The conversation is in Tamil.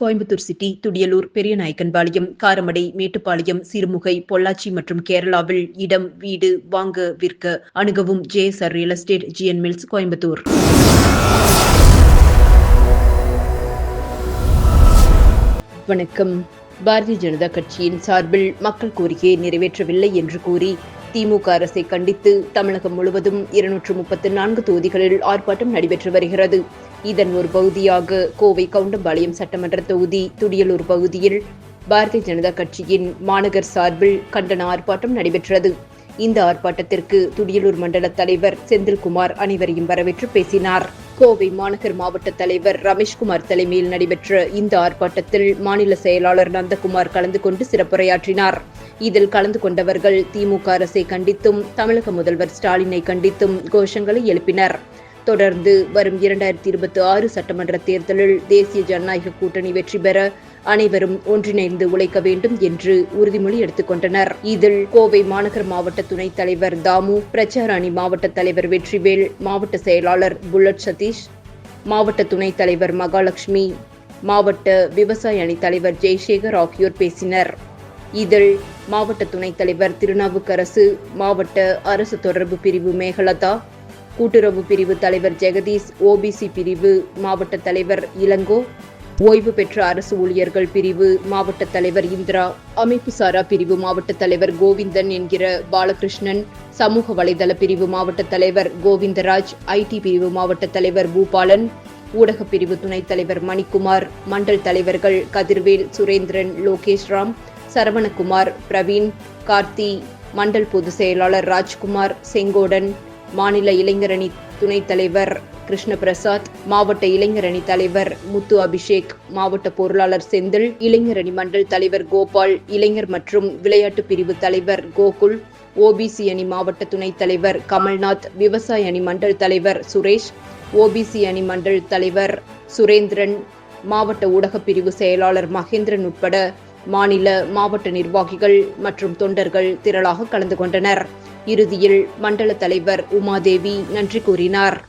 கோயம்புத்தூர் சிட்டி துடியலூர் பெரியநாயக்கன்பாளையம் காரமடை மேட்டுப்பாளையம் சிறுமுகை பொள்ளாச்சி மற்றும் கேரளாவில் இடம் வீடு வாங்க விற்க அணுகவும் JSR real estate GN mills Coimbatore. வணக்கம். பாரதிய ஜனதா கட்சியின் சார்பில் மக்கள் கோரிக்கையை நிறைவேற்றவில்லை என்று கூறி திமுக அரசை கண்டித்து தமிழகம் முழுவதும் இருநூற்று முப்பத்து நான்கு தொகுதிகளில் ஆர்ப்பாட்டம் நடைபெற்று வருகிறது. இதன் ஒரு பகுதியாக கோவை கவுண்டம்பாளையம் சட்டமன்ற தொகுதி துடியலூர் பகுதியில் பாரதிய ஜனதா கட்சியின் மாநகர் சார்பில் கண்டன ஆர்ப்பாட்டம் நடைபெற்றது. இந்த ஆர்ப்பாட்டத்திற்கு துடியலூர் மண்டல தலைவர் செந்தில்குமார் அனைவரையும் வரவேற்று பேசினார். கோவை மாநகர் மாவட்ட தலைவர் ரமேஷ்குமார் தலைமையில் நடைபெற்ற இந்த ஆர்ப்பாட்டத்தில் மாநில செயலாளர் நந்தகுமார் கலந்து கொண்டு சிறப்புரையாற்றினார். இதில் கலந்து கொண்டவர்கள் திமுக அரசை கண்டித்தும் தமிழக முதல்வர் ஸ்டாலினை கண்டித்தும் கோஷங்களை எழுப்பினர். தொடர்ந்து வரும் இரண்டாயிரத்தி இருபத்தி ஆறு சட்டமன்ற தேர்தலில் தேசிய ஜனநாயக கூட்டணி வெற்றி பெற அனைவரும் ஒன்றிணைந்து உழைக்க வேண்டும் என்று உறுதிமொழி எடுத்துக்கொண்டனர் இதில் கோவை மாநகர் மாவட்ட துணைத் தலைவர் தாமு பிரச்சார அணி மாவட்ட தலைவர் வெற்றிவேல் மாவட்ட செயலாளர் புல்லட் சதீஷ் மாவட்ட துணைத் தலைவர் மகாலட்சுமி மாவட்ட விவசாய அணி தலைவர் ஜெய்சேகர் ஆகியோர் பேசினர். இதில் மாவட்ட துணைத் தலைவர் திருநாவுக்கரசு மாவட்ட அரசு தொடர்பு பிரிவு மேகலதா கூட்டுறவு பிரிவு தலைவர் ஜெகதீஷ் ஓபிசி பிரிவு மாவட்ட தலைவர் இளங்கோ ஓய்வு பெற்ற அரசு ஊழியர்கள் பிரிவு மாவட்ட தலைவர் இந்திரா அமைப்பு சாரா பிரிவு மாவட்ட தலைவர் கோவிந்தன் என்கிற பாலகிருஷ்ணன் சமூக வலைதள பிரிவு மாவட்ட தலைவர் கோவிந்தராஜ் ஐடி பிரிவு மாவட்ட தலைவர் பூபாலன் ஊடக பிரிவு துணைத் தலைவர் மணிக்குமார் மண்டல் தலைவர்கள் கதிர்வேல் சுரேந்திரன் லோகேஷ் ராம் சரவணகுமார் பிரவீன் கார்த்தி மண்டல் பொதுச் செயலாளர் ராஜ்குமார் செங்கோடன் மாநில இளைஞரணி துணைத் தலைவர் கிருஷ்ணபிரசாத் மாவட்ட இளைஞரணி தலைவர் முத்து அபிஷேக் மாவட்ட பொருளாளர் செந்தில் இளைஞரணி மண்டல் தலைவர் கோபால் இளைஞர் மற்றும் விளையாட்டு பிரிவு தலைவர் கோகுல் ஓபிசி அணி மாவட்ட துணைத் தலைவர் கமல்நாத் விவசாய அணி மண்டல் தலைவர் சுரேஷ் ஓபிசி அணி மண்டல் தலைவர் சுரேந்திரன் மாவட்ட ஊடகப் பிரிவு செயலாளர் மகேந்திரன் உட்பட மாநில மாவட்ட நிர்வாகிகள் மற்றும் தொண்டர்கள் திரளாக கலந்து கொண்டனர். இறுதியில் மண்டல தலைவர் உமாதேவி நன்றி கூறினார்.